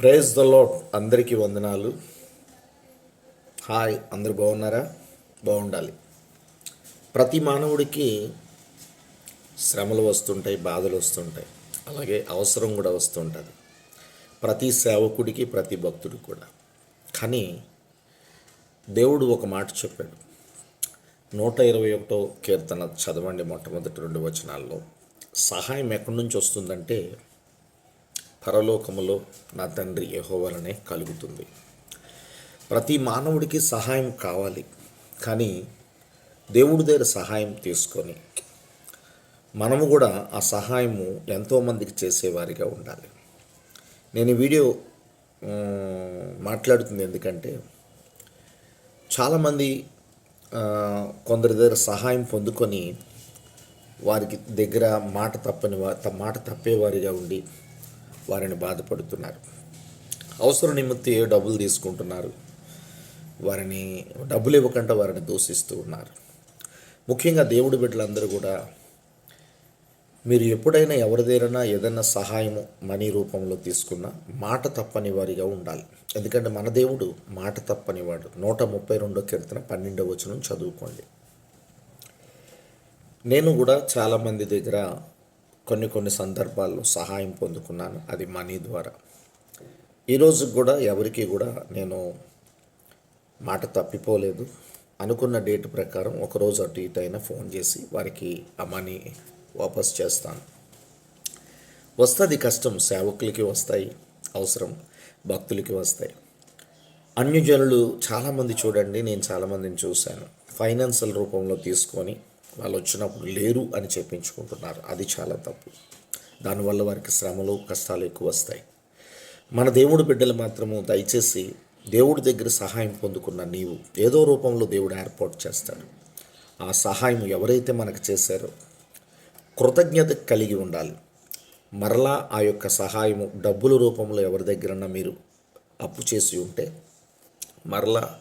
Praise the lot అందరికీ వందనాలు. Hi అందరు బాగున్నారా? బాగుండాలి. ప్రతి మానవుడికి శ్రమలు వస్తుంటాయి బాధలు వస్తుంటాయి. అలాగే అవసరం కూడా వస్తుంటుంది. ప్రతి సేవకుడికి ప్రతి భక్తుడికి కూడా. కానీ దేవుడు ఒక మాట చెప్పాడు. నూట ఇరవై ఒకటో కీర్తన చదవండి మొట్టమొదటి రెండు వచనాల్లో. సహాయం ఎక్కడి నుంచి వస్తుందంటే పరలోకములో నా తండ్రి యహోవలనే కలుగుతుంది. ప్రతి మానవుడికి సహాయం కావాలి. కానీ దేవుడి దగ్గర సహాయం తీసుకొని మనము కూడా ఆ సహాయము ఎంతోమందికి చేసేవారిగా ఉండాలి. నేను వీడియో మాట్లాడుతుంది ఎందుకంటే చాలామంది కొందరి దగ్గర సహాయం పొందుకొని వారికి దగ్గర మాట తప్పని వా- మాట తప్పేవారిగా ఉండి వారిని బాధపడుతున్నారు. అవసర నిమిత్తం ఏ డబ్బులు తీసుకుంటున్నారు. వారిని డబ్బులు ఇవ్వకుండా వారిని దూషిస్తూ ఉన్నారు. ముఖ్యంగా దేవుడి బిడ్డలందరూ కూడా మీరు ఎప్పుడైనా ఎవరిదైనా ఏదైనా సహాయము మనీ రూపంలో తీసుకున్నా మాట తప్పని వారిగా ఉండాలి. ఎందుకంటే మన దేవుడు మాట తప్పనివాడు. నూట ముప్పై రెండో కీర్తన పన్నెండో వచనం చదువుకోండి. నేను కూడా చాలామంది దగ్గర కొన్ని కొన్ని సందర్భాల్లో సహాయం పొందుకున్నాను. అది మనీ ద్వారా. ఈరోజు కూడా ఎవరికి కూడా నేను మాట తప్పిపోలేదు. అనుకున్న డేట్ ప్రకారం ఒకరోజు అటు ఇటు అయినా ఫోన్ చేసి వారికి ఆ మనీ వాపస్ చేస్తాను. వస్తుంది కష్టం సేవకులకి వస్తాయి అవసరం భక్తులకి వస్తాయి. అన్యజనులు చాలామంది చూడండి నేను చాలామందిని చూశాను. ఫైనాన్షియల్ రూపంలో తీసుకొని వాళ్ళు వచ్చినప్పుడు లేరు అని చెప్పించుకుంటున్నారు. అది చాలా తప్పు. దానివల్ల వారికి శ్రమలు కష్టాలు ఎక్కువ వస్తాయి. మన దేవుడు బిడ్డలు మాత్రము దయచేసి దేవుడి దగ్గర సహాయం పొందుకున్న నీవు ఏదో రూపంలో దేవుడు ఏర్పాటు చేస్తాడు. ఆ సహాయం ఎవరైతే మనకు చేశారో కృతజ్ఞత కలిగి ఉండాలి. మరలా ఆ యొక్క సహాయము డబ్బుల రూపంలో ఎవరి దగ్గరన్నా మీరు అప్పు చేసి ఉంటే మరలా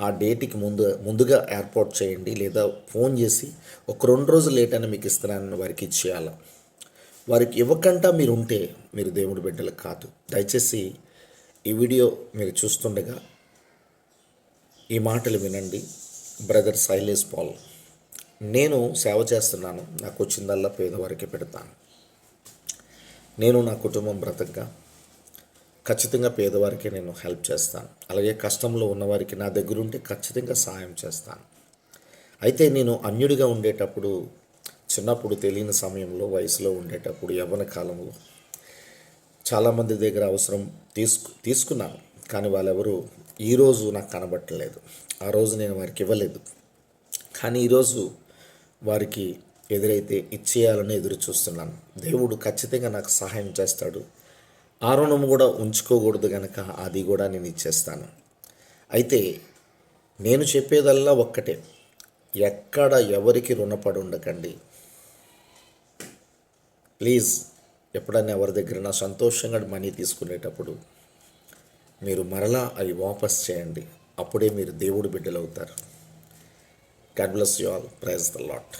ఆ డేట్కి ముందు ముందుగా ఏర్పాటు చేయండి లేదా ఫోన్ చేసి ఒక రెండు రోజులు లేట్ అయినా మీకు ఇస్తున్నానని వారికి ఇచ్చేయాల. వారికి ఇవ్వకుండా మీరు ఉంటే మీరు దేవుడి బిడ్డలు కాదు. దయచేసి ఈ వీడియో మీరు చూస్తుండగా ఈ మాటలు వినండి. బ్రదర్ శైలేష్ పాల్ నేను సేవ చేస్తున్నాను. నాకు వచ్చిందల్లా పేదవారికి పెడతాను. నేను నా కుటుంబం బ్రతకగా ఖచ్చితంగా పేదవారికి నేను హెల్ప్ చేస్తాను. అలాగే కష్టంలో ఉన్నవారికి నా దగ్గర ఉంటే ఖచ్చితంగా సహాయం చేస్తాను. అయితే నేను అన్యుడిగా ఉండేటప్పుడు చిన్నప్పుడు తెలియని సమయంలో వయసులో ఉండేటప్పుడు యవ్వన కాలంలో చాలామంది దగ్గర అవసరం తీసుకు తీసుకున్నాను. కానీ వాళ్ళెవరు ఈరోజు నాకు కనబట్టలేదు. ఆ రోజు నేను వారికి ఇవ్వలేదు. కానీ ఈరోజు వారికి ఎదురైతే ఇచ్చేయాలని ఎదురు చూస్తున్నాను దేవుడు ఖచ్చితంగా నాకు సహాయం చేస్తాడు. ఆ రుణం కూడా ఉంచుకోకూడదు కనుక అది కూడా నేను ఇచ్చేస్తాను. అయితే నేను చెప్పేదల్లా ఒక్కటే. ఎక్కడ ఎవరికి రుణపడి ఉండకండి. ప్లీజ్ ఎప్పుడైనా ఎవరి దగ్గర నా సంతోషంగా మనీ తీసుకునేటప్పుడు మీరు మరలా అవి వాపస్ చేయండి. అప్పుడే మీరు దేవుడు బిడ్డలు అవుతారు God bless you all. Praise the Lord